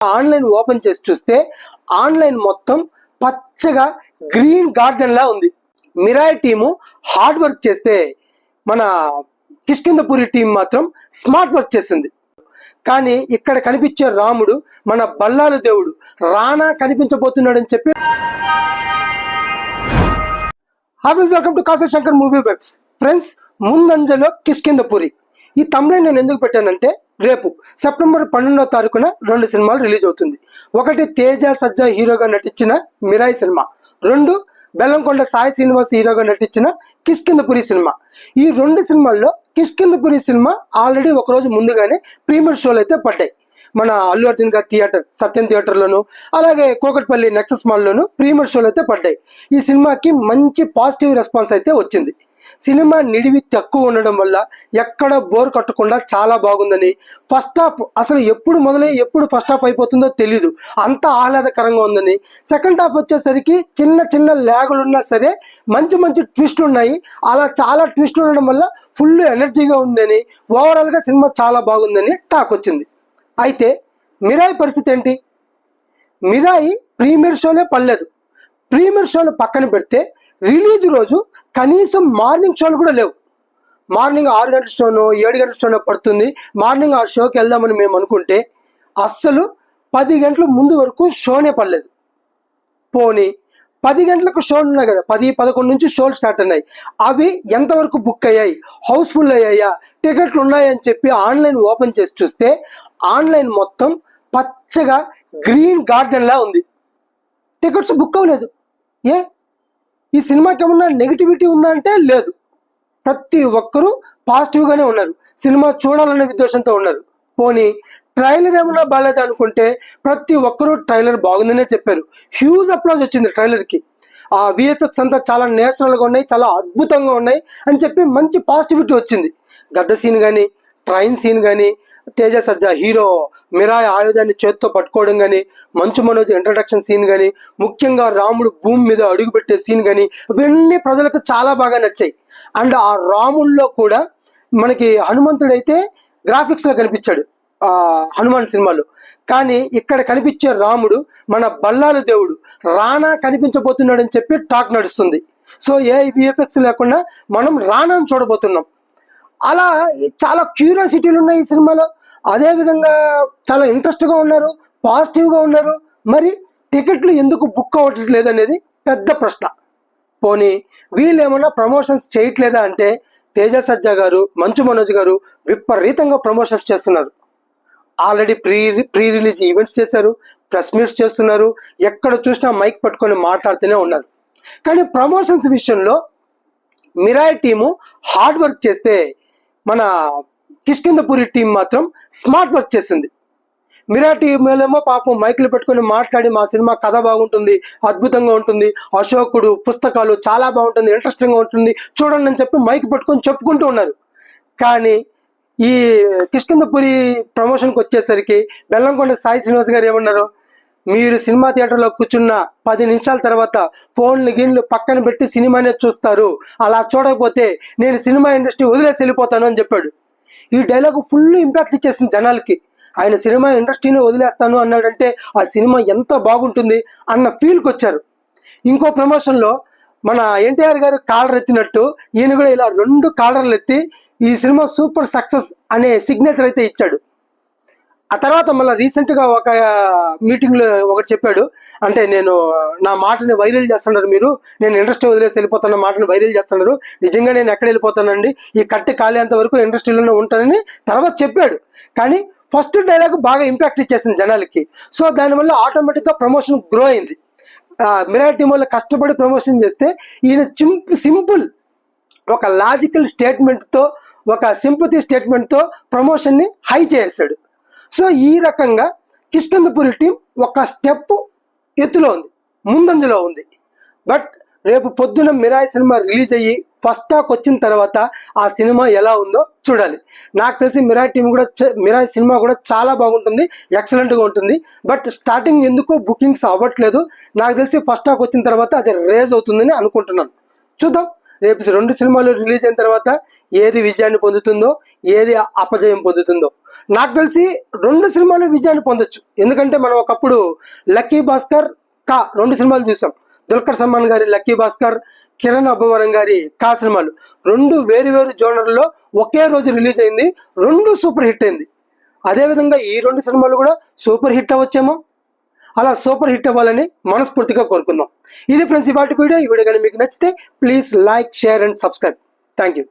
Online open చేసి చూస్తే online మొత్తం పచ్చగా గ్రీన్ గార్డెన్ లా ఉంది. మిరాయ్ టీము హార్డ్ వర్క్ చేస్తే మన కిష్కిందపురి టీం మాత్రం స్మార్ట్ వర్క్ చేసింది. కానీ ఇక్కడ కనిపించే రాముడు మన బల్లాల దేవుడు రానా కనిపించబోతున్నాడని చెప్పి హాఫీస్ welcome to Kasar Shankar movie వెబ్స్. ఫ్రెండ్స్ ముందంజలో కిష్కిందపురి ఈ తమిళ నేను ఎందుకు పెట్టానంటే రేపు సెప్టెంబర్ పన్నెండవ తారీఖున రెండు సినిమాలు రిలీజ్ అవుతుంది. ఒకటి తేజ సజ్జా హీరోగా నటించిన మిరాయి సినిమా. రెండు బెల్లంకొండ సాయి శ్రీనివాస్ హీరోగా నటించిన కిష్కిందపురి సినిమా. ఈ రెండు సినిమాల్లో కిష్కిందపురి సినిమా ఆల్రెడీ ఒకరోజు ముందుగానే ప్రీమియర్ షోలు అయితే పడ్డాయి. మన అల్లు అర్జున్ గారి థియేటర్ సత్యం థియేటర్లోను అలాగే కోకట్పల్లి నెక్సస్ మాల్లోను ప్రీమియర్ షోలు అయితే పడ్డాయి. ఈ సినిమాకి మంచి పాజిటివ్ రెస్పాన్స్ అయితే వచ్చింది. సినిమా నిడివి తక్కువ ఉండడం వల్ల ఎక్కడ బోర్ కట్టకుండా చాలా బాగుందని. ఫస్ట్ హాఫ్ అసలు ఎప్పుడు మొదలై ఎప్పుడు ఫస్ట్ హాఫ్ అయిపోతుందో తెలీదు. అంత ఆహ్లాదకరంగా ఉందని. సెకండ్ హాఫ్ వచ్చేసరికి చిన్న చిన్న ల్యాగులు ఉన్నా సరే మంచి మంచి ట్విస్ట్లు ఉన్నాయి. అలా చాలా ట్విస్ట్లు ఉండడం వల్ల ఫుల్ ఎనర్జీగా ఉందని ఓవరాల్గా సినిమా చాలా బాగుందని టాక్ వచ్చింది. అయితే మిరాయి పరిస్థితి ఏంటి? మిరాయి ప్రీమియర్ షోలే పడలేదు. ప్రీమియర్ షోలు పక్కన పెడితే రిలీజ్ రోజు కనీసం మార్నింగ్ షోలు కూడా లేవు. మార్నింగ్ ఆరు గంటల షోనో ఏడు గంటల షోనో పడుతుంది. మార్నింగ్ ఆ షోకి వెళ్దామని మేము అనుకుంటే అస్సలు పది గంటల ముందు వరకు షోనే పడలేదు. పోనీ పది గంటలకు షోలు ఉన్నాయి కదా పది పదకొండు నుంచి షోలు స్టార్ట్ అన్నాయి అవి ఎంతవరకు బుక్ అయ్యాయి? హౌస్ఫుల్ అయ్యాయా? టికెట్లు ఉన్నాయని చెప్పి ఆన్లైన్ ఓపెన్ చేసి చూస్తే ఆన్లైన్ మొత్తం పచ్చగా గ్రీన్ గార్డెన్లా ఉంది. టికెట్స్ బుక్ అవ్వలేదు. ఏ? ఈ సినిమాకి ఏమన్నా నెగిటివిటీ ఉందా అంటే లేదు. ప్రతి ఒక్కరూ పాజిటివ్గానే ఉన్నారు. సినిమా చూడాలనే ఉద్దేశంతో ఉన్నారు. పోనీ ట్రైలర్ ఏమన్నా బాగాలేదు అనుకుంటే ప్రతి ఒక్కరూ ట్రైలర్ బాగుందనే చెప్పారు. హ్యూజ్ అప్లాజ్ వచ్చింది ట్రైలర్కి ఆ విఎఫ్ఎక్స్ అంతా చాలా నేచురల్గా ఉన్నాయి చాలా అద్భుతంగా ఉన్నాయి అని చెప్పి మంచి పాజిటివిటీ వచ్చింది. గద్ద సీన్ కానీ ట్రైన్ సీన్ కానీ తేజ సజ్జా హీరో మిరాయ్ ఆయుధాన్ని చేత్తో పట్టుకోవడం కానీ మంచు మనోజ్ ఇంట్రడక్షన్ సీన్ కానీ ముఖ్యంగా రాముడు భూమి మీద అడుగుపెట్టే సీన్ కానీ ఇవన్నీ ప్రజలకు చాలా బాగా నచ్చాయి. అండ్ ఆ రాముల్లో కూడా మనకి హనుమంతుడైతే గ్రాఫిక్స్లో కనిపించాడు హనుమాన్ సినిమాలో. కానీ ఇక్కడ కనిపించే రాముడు మన బల్లాల దేవుడు. రానా కనిపించబోతున్నాడని చెప్పి టాక్ నడుస్తుంది. సో ఏ విఎఫ్ఎక్స్ లేకుండా మనం రానాను చూడబోతున్నాం. అలా చాలా క్యూరియాసిటీలు ఉన్నాయి ఈ సినిమాలో. అదే విధంగా చాలా ఇంట్రెస్ట్గా ఉన్నారు పాజిటివ్గా ఉన్నారు. మరి టికెట్లు ఎందుకు బుక్ అవ్వట్లేదు అనేది పెద్ద ప్రశ్న. పోనీ వీళ్ళు ఏమన్నా ప్రమోషన్స్ చేయట్లేదా అంటే తేజ సజ్జా గారు మంచు మనోజ్ గారు విపరీతంగా ప్రమోషన్స్ చేస్తున్నారు. Already pre pre release events చేశారు ప్రెస్ మీట్స్ చేస్తున్నారు ఎక్కడ చూసినా మైక్ పట్టుకొని మాట్లాడుతూనే ఉన్నారు. కానీ ప్రమోషన్స్ విషయంలో మిరాయ్ టీము హార్డ్ వర్క్ చేస్తే మన కిష్కిందపూరి టీం మాత్రం స్మార్ట్ వర్క్ చేసింది. మిరా టీం ఏమో పాపం మైకులు పెట్టుకొని మాట్లాడి మా సినిమా కథ బాగుంటుంది అద్భుతంగా ఉంటుంది అశోకుడు పుస్తకాలు చాలా బాగుంటుంది ఇంట్రెస్టింగ్గా ఉంటుంది చూడండి అని చెప్పి మైక్ పెట్టుకొని చెప్పుకుంటూ ఉన్నారు. కానీ ఈ కిష్కిందపురి ప్రమోషన్కి వచ్చేసరికి బెల్లంకొండ సాయి శ్రీనివాస్ గారు ఏమన్నారు? మీరు సినిమా థియేటర్లో కూర్చున్న పది నిమిషాల తర్వాత ఫోన్లు గిన్లు పక్కన పెట్టి సినిమానే చూస్తారు. అలా చూడకపోతే నేను సినిమా ఇండస్ట్రీ వదిలేసి వెళ్ళిపోతాను అని చెప్పాడు. ఈ డైలాగ్ ఫుల్ ఇంపాక్ట్ ఇచ్చేసింది జనాలకి. ఆయన సినిమా ఇండస్ట్రీని వదిలేస్తాను అన్నాడంటే ఆ సినిమా ఎంత బాగుంటుంది అన్న ఫీల్కి వచ్చారు. ఇంకో ప్రమోషన్లో మన ఎన్టీఆర్ గారు కాలర్ ఎత్తినట్టు ఈయన కూడా ఇలా రెండు కాలర్లు ఎత్తి ఈ సినిమా సూపర్ సక్సెస్ అనే సిగ్నేచర్ అయితే ఇచ్చాడు. ఆ తర్వాత మళ్ళీ రీసెంట్గా ఒక మీటింగ్లో ఒకటి చెప్పాడు. అంటే నేను నా మాటని వైరల్ చేస్తున్నారు మీరు. నేను ఇండస్ట్రీ వదిలేసి వెళ్ళిపోతున్న మాటని వైరల్ చేస్తున్నారు. నిజంగా నేను ఎక్కడ వెళ్ళిపోతానండి? ఈ కట్టి కాలేంత వరకు ఇండస్ట్రీలోనే ఉంటానని తర్వాత చెప్పాడు. కానీ ఫస్ట్ డైలాగ్ బాగా ఇంపాక్ట్ ఇచ్చేసింది జనాలకి. సో దానివల్ల ఆటోమేటిక్గా ప్రమోషన్ గ్రో అయింది. మిరా టీం వల్ల కష్టపడి ప్రమోషన్ చేస్తే ఈయన చింప్ సింపుల్ ఒక లాజికల్ స్టేట్మెంట్తో ఒక సింపతి స్టేట్మెంట్తో ప్రమోషన్ని హై చేసాడు సో ఈ రకంగా కిష్కందపురి టీం ఒక స్టెప్ ఎత్తులో ఉంది ముందంజలో ఉంది. బట్ రేపు పొద్దున మిరాయి సినిమా రిలీజ్ అయ్యి ఫస్ట్ టాక్ వచ్చిన తర్వాత ఆ సినిమా ఎలా ఉందో చూడాలి. నాకు తెలిసి మిరాయి టీం కూడా మిరాయ్ మిరాయి సినిమా కూడా చాలా బాగుంటుంది ఎక్సలెంట్గా ఉంటుంది. బట్ స్టార్టింగ్ ఎందుకో బుకింగ్స్ అవ్వట్లేదు. నాకు తెలిసి ఫస్ట్ టాక్ వచ్చిన తర్వాత అది రేజ్ అవుతుందని అనుకుంటున్నాను. చూద్దాం. రేపు రెండు సినిమాలు రిలీజ్ అయిన తర్వాత ఏది విజయాన్ని పొందుతుందో ఏది అపజయం పొందుతుందో. నాకు తెలిసి రెండు సినిమాలు విజయాన్ని పొందొచ్చు. ఎందుకంటే మనం ఒకప్పుడు లక్కీ భాస్కర్ కా రెండు సినిమాలు చూసాం. దుల్కర్ సల్మాన్ గారి లక్కీ భాస్కర్ కిరణ్ అభివరం గారి కా సినిమాలు. రెండు వేరు వేరు జోనర్లో ఒకే రోజు రిలీజ్ అయింది రెండు సూపర్ హిట్ అయింది. అదేవిధంగా ఈ రెండు సినిమాలు కూడా సూపర్ హిట్ అవ్వచ్చేమో. అలా సూపర్ హిట్ అవ్వాలని మనస్ఫూర్తిగా కోరుకుందాం. ఇది ఫ్రెండ్స్ ఇవాటి వీడియో. ఈ వీడియో కానీ మీకు నచ్చితే please like share and subscribe. Thank you